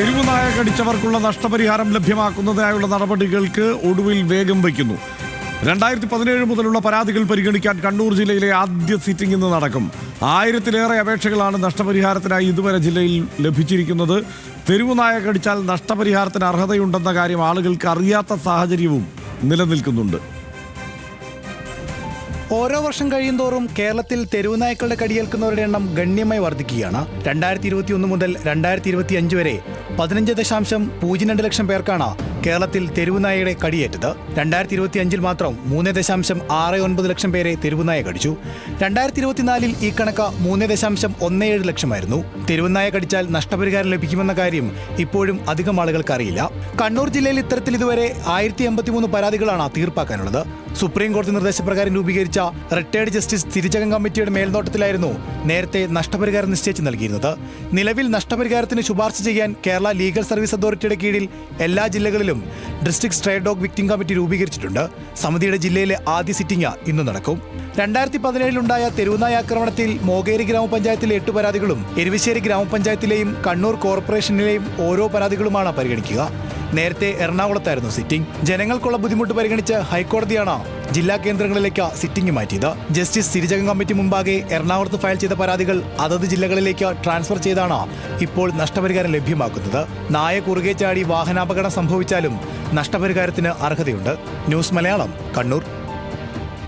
തെരുവുനായ കടിച്ചവർക്കുള്ള നഷ്ടപരിഹാരം ലഭ്യമാക്കുന്നതിനായുള്ള നടപടികൾക്ക് ഒടുവിൽ വേഗം വയ്ക്കുന്നു. രണ്ടായിരത്തി പതിനേഴ് മുതലുള്ള പരാതികൾ പരിഗണിക്കാൻ കണ്ണൂർ ജില്ലയിലെ ആദ്യ സിറ്റിംഗ് ഇന്ന് നടക്കും. ആയിരത്തിലേറെ അപേക്ഷകളാണ് നഷ്ടപരിഹാരത്തിനായി ഇതുവരെ ജില്ലയിൽ ലഭിച്ചിരിക്കുന്നത്. തെരുവുനായ കടിച്ചാൽ നഷ്ടപരിഹാരത്തിന് അർഹതയുണ്ടെന്ന കാര്യം ആളുകൾക്ക് അറിയാത്ത സാഹചര്യവും നിലനിൽക്കുന്നുണ്ട്. ഓരോ വർഷം കഴിയുന്തോറും കേരളത്തിൽ തെരുവുനായ്ക്കളുടെ കടിയേൽക്കുന്നവരുടെ എണ്ണം ഗണ്യമായി വർദ്ധിക്കുകയാണ്. രണ്ടായിരത്തി ഇരുപത്തി ഒന്ന് മുതൽ രണ്ടായിരത്തി ഇരുപത്തി അഞ്ച് വരെ പതിനഞ്ച് ദശാംശം പൂജ്യം രണ്ട് ലക്ഷം പേർക്കാണ് കേരളത്തിൽ തെരുവുനായയുടെ കടിയേറ്റത്. രണ്ടായിരത്തി ഇരുപത്തി അഞ്ചിൽ മാത്രം മൂന്ന് ദശാംശം ആറ് ഒൻപത് ലക്ഷം പേരെ തെരുവുനായ കടിച്ചു. രണ്ടായിരത്തി ഇരുപത്തിനാലിൽ ഈ കണക്ക് മൂന്ന് ദശാംശം ഒന്ന് ഏഴ് ലക്ഷമായിരുന്നു. തെരുവുനായ കടിച്ചാൽ നഷ്ടപരിഹാരം ലഭിക്കുമെന്ന കാര്യം ഇപ്പോഴും അധികം ആളുകൾക്ക് അറിയില്ല കണ്ണൂർ ജില്ലയിൽ ഇത്തരത്തിൽ ഇതുവരെ ആയിരത്തി എൺപത്തിമൂന്ന് പരാതികളാണ് തീർപ്പാക്കാനുള്ളത്. സുപ്രീം കോടതി നിർദ്ദേശപ്രകാരം രൂപീകരിച്ച റിട്ടയർഡ് ജസ്റ്റിസ് തിരിച്ചകം കമ്മിറ്റിയുടെ മേൽനോട്ടത്തിലായിരുന്നു നേരത്തെ നഷ്ടപരിഹാരം നിശ്ചയിച്ച് നൽകിയിരുന്നത്. നിലവിൽ നഷ്ടപരിഹാരത്തിന് ശുപാർശ ചെയ്യാൻ കേരള ലീഗൽ സർവീസ് അതോറിറ്റിയുടെ കീഴിൽ എല്ലാ ജില്ലകളിലും district stray dog victim committee രൂപീകരിച്ചിട്ടുണ്ട്. സമിതിയുടെ ജില്ലയിലെ ആദ്യ സിറ്റിംഗ് ഇന്ന് നടക്കും. രണ്ടായിരത്തി പതിനേഴിലുണ്ടായ തെരുവുനായ ആക്രമണത്തിൽ മോകേരി ഗ്രാമപഞ്ചായത്തിലെ എട്ട് പരാതികളും എരുവശ്ശേരി ഗ്രാമപഞ്ചായത്തിലെയും കണ്ണൂർ കോർപ്പറേഷനിലെയും ഓരോ പരാതികളുമാണ് പരിഗണിക്കുക. നേരത്തെ എറണാകുളത്തായിരുന്നു സിറ്റിംഗ് ജനങ്ങൾക്കുള്ള ബുദ്ധിമുട്ട് പരിഗണിച്ച് ഹൈക്കോടതിയാണ് ജില്ലാ കേന്ദ്രങ്ങളിലേക്ക് സിറ്റിംഗ് മാറ്റിയത്. ജസ്റ്റിസ് സിരിജകം കമ്മിറ്റി മുമ്പാകെ എറണാകുളത്ത് ഫയൽ ചെയ്ത പരാതികൾ അതത് ജില്ലകളിലേക്ക് ട്രാൻസ്ഫർ ചെയ്താണ് ഇപ്പോൾ നഷ്ടപരിഹാരം ലഭ്യമാക്കുന്നത്. നായ കുറുകെ ചാടി വാഹനാപകടം സംഭവിച്ചാലും നഷ്ടപരിഹാരത്തിന് അർഹതയുണ്ട്. ന്യൂസ് മലയാളം കണ്ണൂർ.